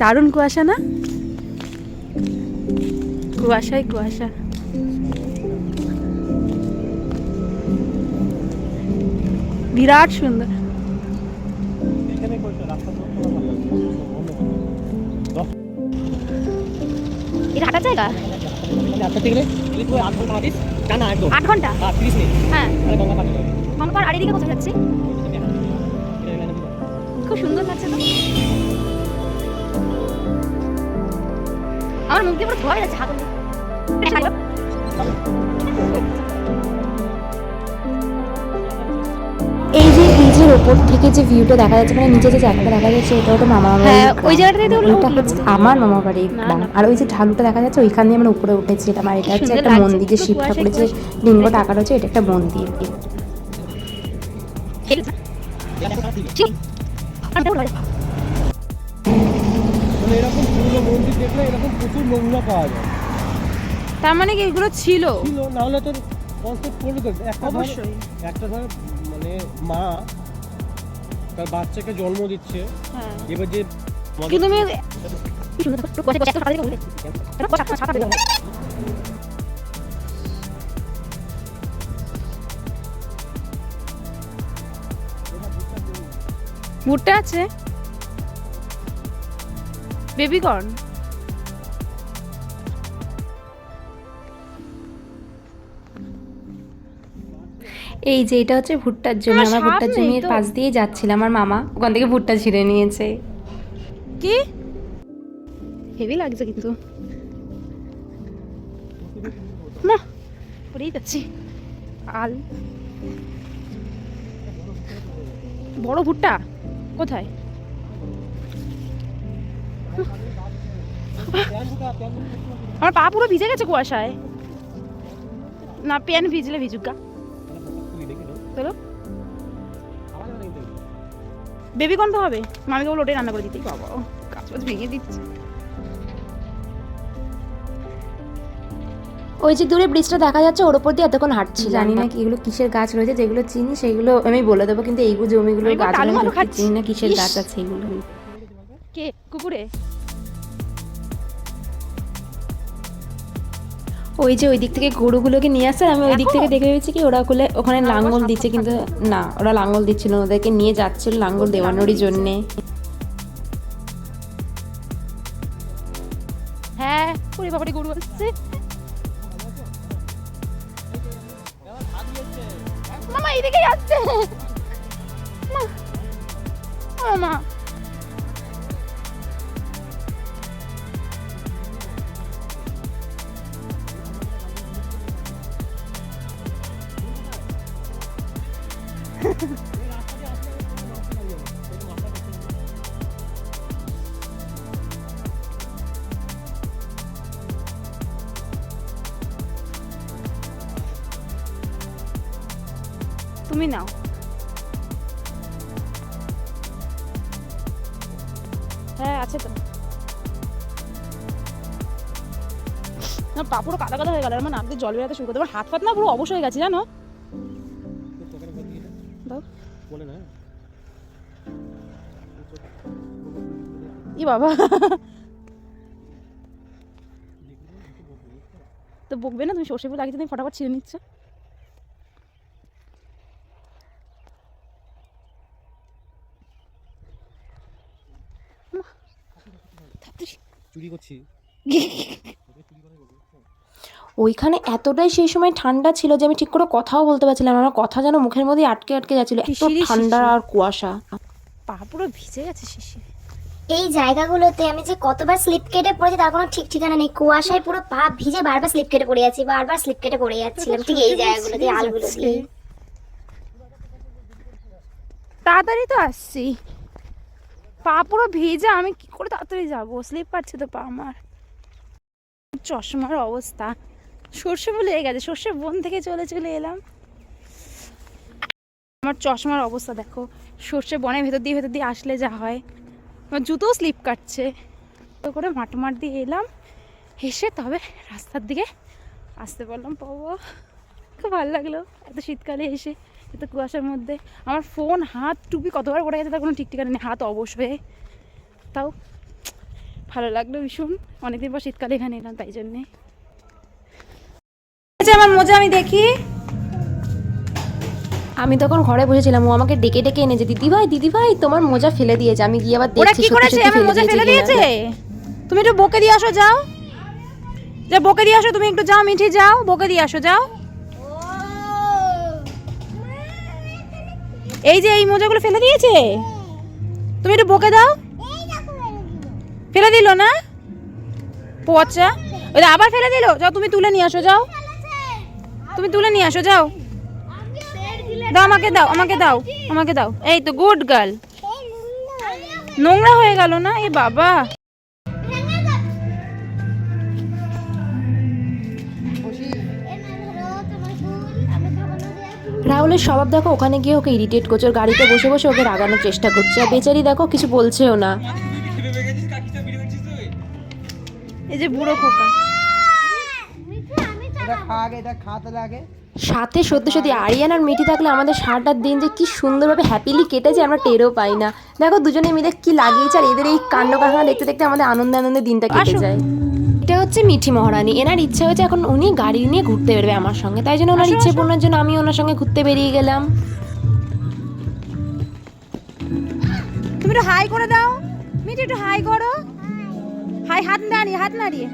দারুণ কুয়াশা না? কুয়াশাই কুয়াশা। বিরাট সুন্দর। এটা হাঁটার জায়গা? আট ঘণ্টা? হ্যাঁ। আর খুব সুন্দর লাগছে তো। আমার মুখ দিয়ে পুরো ধোয়া যাচ্ছে হাত এই যে ব্রিজের ওপর থেকে যে ভিউটা দেখা যাচ্ছে মানে নিচে যে জায়গাটা দেখা যাচ্ছে এটা হলো মামা হ্যাঁ, ওই জায়গাটাতে তো ওইটা হচ্ছে আমার মামা না। আর ওই যে ঢালুটা দেখা যাচ্ছে ওইখান দিয়ে আমরা উপরে উঠেছিলাম আর এটা হচ্ছে একটা মন্দির যে শিব ঠাকুরের যে কুয়াশায়। লিঙ্গ টাকা রয়েছে এটা একটা মন্দির। মানে এরকম পুরনো মন্দির দেখলে এরকম প্রচুর নমুনা পাওয়া যায়। তার মানে কি এগুলো ছিল? ছিল না হলে তোর কনসেপ্ট করবে তো একটা অবশ্যই। একটা ধর মানে মা তার বাচ্চাকে জন্ম দিচ্ছে। হ্যাঁ। এবার যে কিন্তু আমি কি সুন্দর বেবি কর্ন এই যে এটা হচ্ছে ভুট্টার জমি আমার ভুট্টার জমির পাশ দিয়ে যাচ্ছিলাম আমার মামা ওখান থেকে ভুট্টা ছিঁড়ে নিয়েছে। কি? হেভি লাগছে কিন্তু। না পড়েই যাচ্ছি। আল। বড় ভুট্টা কোথায়? আমার পা পুরো ভিজে গেছে কুয়াশায়। না প্যান ভিজলে ভিজুক গা। চলো। বেবি কর্ন তো হবে? মামিকে বলো ওটাই রান্না করে দিতেই বাবা কাজ বাজ ভেঙে দিচ্ছে। ওই যে দূরে ব্রিজটা দেখা যাচ্ছে ওর উপর দিয়ে এতক্ষণ হাঁটছি জানি না কি এগুলো কিসের গাছ রয়েছে যেগুলো চিনি সেগুলো আমি বলে দেবো কিন্তু এইগুলো জমিগুলো গাছ খাচ্ছি। চিনি না কিসের গাছ আছে এগুলো? কে? কুকুরে? ওই যে ওই দিক থেকে গরুগুলোকে নিয়ে আসছে আমি ওই দিক থেকে দেখে ভেবেছি কি ওরা কোলে ওখানে লাঙ্গল দিচ্ছে কিন্তু না ওরা লাঙ্গল দিচ্ছিল না, ওদেরকে নিয়ে যাচ্ছিল লাঙ্গল দেওয়ানোরই। জন্যে। হ্যাঁ ওরে বাবারে গরু আসছে। মামা আসছে। মা মামা তুমি নাও। হ্যাঁ আছে তো। না পা পুরো কাদা কাদা হয়ে গেল। আমার নাক দিয়ে জল বেরোতে শুরু করতে আমার হাত ফাত না পুরো অবশ হয়ে গেছে, জানো? বলে না। ই বাবা। তো বকবে না তুমি সর্ষে ফুল আগে তুমি ফটাফট ছিঁড়ে নিচ্ছ। চুরি করছি। ওইখানে এতটাই সেই সময় ঠান্ডা ছিল যে আমি ঠিক করে কথাও বলতে পারছিলাম আমার কথা যেন মুখের মধ্যে আটকে আটকে যাচ্ছিল। এত ঠান্ডা আর কুয়াশা। পা পুরো ভিজে গেছে শিশি এই জায়গাগুলোতে আমি যে কতবার স্লিপ কেটে পড়েছি তার কোনো ঠিক ঠিকানা নেই। কুয়াশায় পুরো পা ভিজে বারবার স্লিপ কেটে পড়ে যাচ্ছি বারবার স্লিপ কেটে পড়ে যাচ্ছিলাম। ঠিক এই জায়গাগুলোতে আলগুলো দিয়ে। তাড়াতাড়ি তো আসছি। পা পুরো ভিজে আমি কি করে তাড়াতাড়ি যাব? স্লিপ পাচ্ছে তো পা আমার। চশমার অবস্থা। সর্ষে লেগে গেছে, সর্ষে বন থেকে চলে চলে এলাম। আমার চশমার অবস্থা দেখো, সর্ষে বনের ভেতর দিয়ে ভেতর দিয়ে আসলে যা হয়। আমার জুতোও স্লিপ কাটছে। তো করে মাঠ দিয়ে এলাম। এসে তবে রাস্তার দিকে আসতে পারলাম পাবো খুব ভালো লাগল এত শীতকালে এসে, এত কুয়াশার মধ্যে। আমার ফোন হাত, টুপি কতবার পড়ে গেছে তার কোনো ঠিক ঠিকানা নেই। হাত অবশ হয়ে তাও ভালো লাগল ভীষণ। অনেকদিন পর শীতকালে এখানে এলাম, তাই জন্যে। আচ্ছা আমার মোজা আমি দেখি। আমি তখন ঘরে বসেছিলাম ও আমাকে ডেকে ডেকে এনেছে দিদি ভাই দিদি ভাই তোমার মোজা ফেলে দিয়েছে। আমি গিয়ে আবার ওরা দেখছি কি সত্যি করেছে? সত্যি আমার মোজা ফেলে দিয়েছে তুমি একটু বকে দিয়ে আসো যাও। যা বকে দিয়ে আসো তুমি একটু যাও মিঠি যাও বকে দিয়ে আসো যাও। এই যে এই মোজাগুলো ফেলে দিয়েছে? তুমি একটু বকে দাও। ফেলে দিল না? পচা ওই আবার ফেলে দিল? যাও তুমি তুলে নিয়ে আসো যাও। তুমি তুলে নিয়ে আসো যাও। দাও আমাকে দাও আমাকে দাও আমাকে দাও। এই তো গুড গার্ল নোংরা হয়ে গেল না? এ বাবা। রাহুলের স্বভাব দেখো ওখানে গিয়ে ওকে ইরিটেট করছে। ওর গাড়িতে বসে বসে ওকে রাগানোর চেষ্টা করছে। আর বেচারি দেখো কিছু বলছেও না। এই যে বুড়ো খোকা। এটা খা আগে এটা খা তাহলে আগে। সাথে সত্যি সত্যি আরিয়ান আর মিঠি থাকলে আমাদের সারাটার দিন যে কি সুন্দরভাবে হ্যাপিলি কেটেছে আমরা টেরও পাই না। দেখো দুজনে মিলে কি লাগিয়েছে আর এদের এই কাণ্ড কারখানা দেখতে দেখতে আমাদের আনন্দে আনন্দে দিনটা কেটে। যায়। এটা হচ্ছে মিঠি মহারানী। এনার ইচ্ছা হয়েছে এখন উনি গাড়ি নিয়ে ঘুরতে বেরোবে আমার সঙ্গে। তাই জন্য ওনার ইচ্ছে পূর্ণের জন্য আমি ওনার সঙ্গে ঘুরতে বেরিয়ে গেলাম। তুমি একটু হাই করে দাও। মিঠি একটু হাই করো। হাই হাত নাড়িয়ে হাত নাড়িয়ে।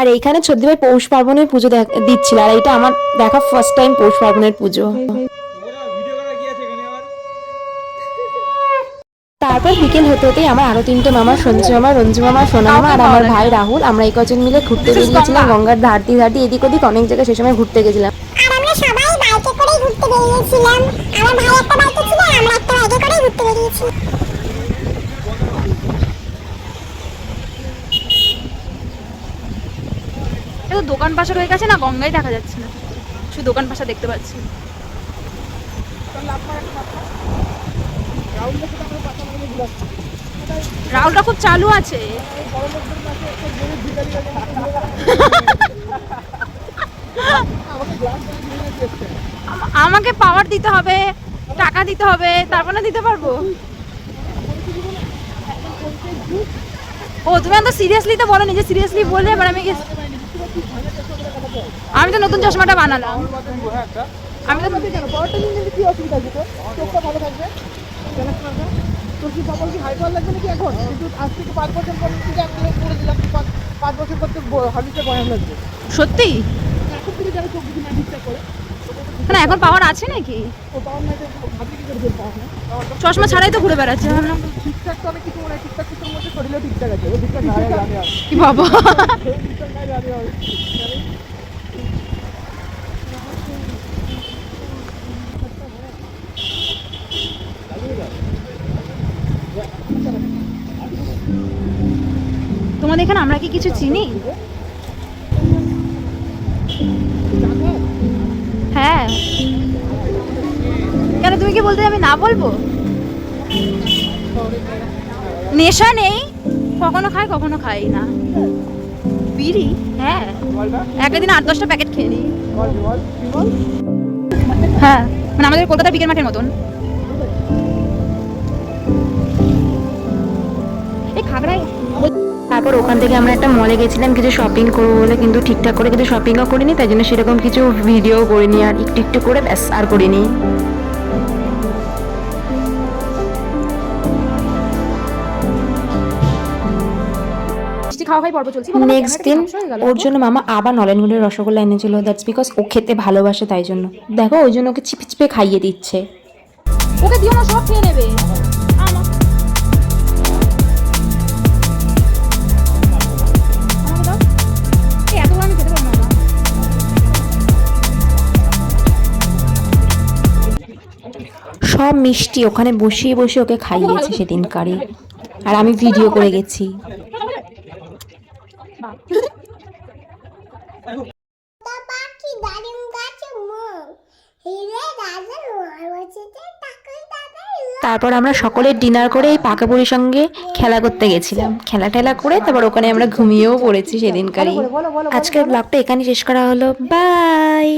আর এইখানে ছদ্দি ভাই পৌষ পার্বণের পুজো দেখ- দিচ্ছিল আর এটা আমার দেখা ফার্স্ট টাইম পৌষ পার্বণের পুজো। তারপর বিকেল হতে হতেই আমার আরও তিনটে মামা সঞ্জু মামা রঞ্জু মামা সোনা মামা আর আমার ভাই রাহুল আমরা এই কজন মিলে ঘুরতে বেরিয়েছিলাম গঙ্গার ধারটি ধারটি এদিক ওদিক অনেক জায়গায় সে সময় ঘুরতে গেছিলাম। আর আমরা সবাই বাইকে করেই ঘুরতে বেরিয়েছিলাম। আমার ভাই একটা বাইকে ছিল আমরা একটা বাইকে করেই ঘুরতে বেরিয়েছি এটা তো দোকান পাশে রয়ে গেছে না, গঙ্গায় দেখা যাচ্ছে না। শুধু দোকান পাশা দেখতে পাচ্ছি। রাউলটা খুব চালু আছে। আমাকে পাওয়ার দিতে হবে, টাকা দিতে হবে, তারপর না দিতে পারব? ও, তুমি তো সিরিয়াসলি তো বলো যে সিরিয়াসলি বলে এবার আমি আমি তো নতুন চশমাটা বানালাম। আমি তো কি অসুবিধা আছে তোর? চোখটা ভালো থাকবে? তোর কি কি হাই পাওয়ার লাগবে নাকি এখন? কিন্তু আজ থেকে পাঁচ বছর পর থেকে আমি করে দিলাম পাঁচ বছর পর তো হালিতে বয়ান লাগবে। সত্যি? এখন থেকে যারা চোখ দেখি না করে। না এখন পাওয়ার আছে নাকি? ও পাওয়ার কি করে না চশমা ছাড়াই তো ঘুরে বেড়াচ্ছে। ঠিকঠাক মনে হয় ঠিকঠাক ঠিকঠাক আছে ঠিকঠাক কি বাবা? তোমাদের এখানে আমরা কি কিছু চিনি? কেন কি বলতে আমি না বলব? নেশা নেই। কখনো খাই কখনো খাই না। বিড়ি? হ্যাঁ। একদিন আট, দশটা প্যাকেট খেয়ে নিই। হ্যাঁ মানে আমাদের কলকাতা বিকেল মাঠের মতন। এই খাগড়ায় তারপর ওখান থেকে আমরা একটা মলে গেছিলাম, কিছু শপিং করব বলে, কিন্তু ঠিকঠাক করে কিছু শপিংও করিনি, তাই জন্য সেরকম কিছু ভিডিও করিনি, আর একটু একটু করে ব্যাস, আর করিনি। খাওয়া পর্ব চলছে। নেক্সট দিন ওর জন্য মামা আবার নলেনগুলের রসগোল্লা এনেছিল। দ্যাটস বিকজ ও খেতে ভালোবাসে তাই জন্য। দেখো ওই জন্য ওকে চিপে চিপে খাইয়ে দিচ্ছে। ওকে দিও না সব খেয়ে নেবে। সব মিষ্টি ওখানে বসিয়ে বসে ওকে খাইয়েছে সেদিনকারই। আর আমি ভিডিও করে গেছি। তারপর আমরা সকলে ডিনার করে এই পাকাপুরির সঙ্গে খেলা করতে গেছিলাম। খেলা টেলা করে তারপর ওখানে আমরা ঘুমিয়েও পড়েছি সেদিনকারই। আজকের ব্লগটা এখানে শেষ করা হলো। বাই